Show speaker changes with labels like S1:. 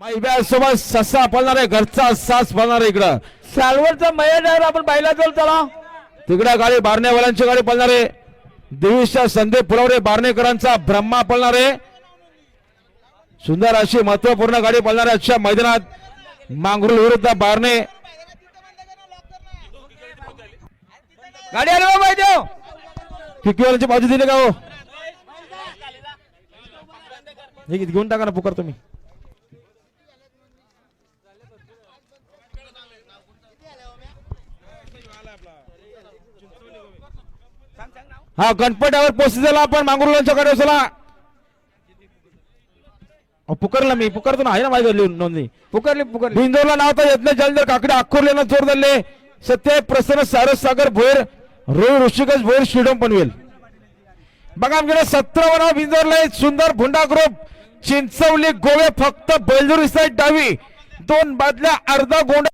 S1: सोबत ससा पळणार आहे घरचा सास पळणार आहे इकडं.
S2: सालवरचा मया ड्रायव्हर आपण पाहिला तर चला.
S1: तिकडं गाडी बारणेवाल्यांची गाडी पळणार. आहे देवीच्या संदीप फुलवरे बारणेकरांचा ब्रह्मा पळणार. आहे सुंदर अशी महत्त्वपूर्ण गाडी पळणार आहे आजच्या मैदानात. मांगरुल विरुद्ध बारणे.
S2: गाडी आली बाबा इथे
S1: किकवीवाल्यांची बाजू दिली का हो? हे घेऊन टाका ना पुकार तुम्ही. हा गणपतीवर पोचलेला आपण. मांगुर्लांच्या कडे चला. पुकारला मी. पुकारतो ना आहे ना माझ्या नोंदणी?
S2: पुकारली पुकारली.
S1: बिंदोरला नाव तर येत नाही. जलदर काकडे अक्कोरलेला जोर धरले. सत्य प्रसन्न सारस सागर भोयर रोई ऋषिकेश भोयर श्रीडम पनवेल. बघा आमच्याकडे सतरा वनाव बिंदोरला सुंदर भुंडा ग्रुप चिंचवली गोवे फक्त बैलजुरी साईड डावी. दोन बादल्या अर्धा गोंडा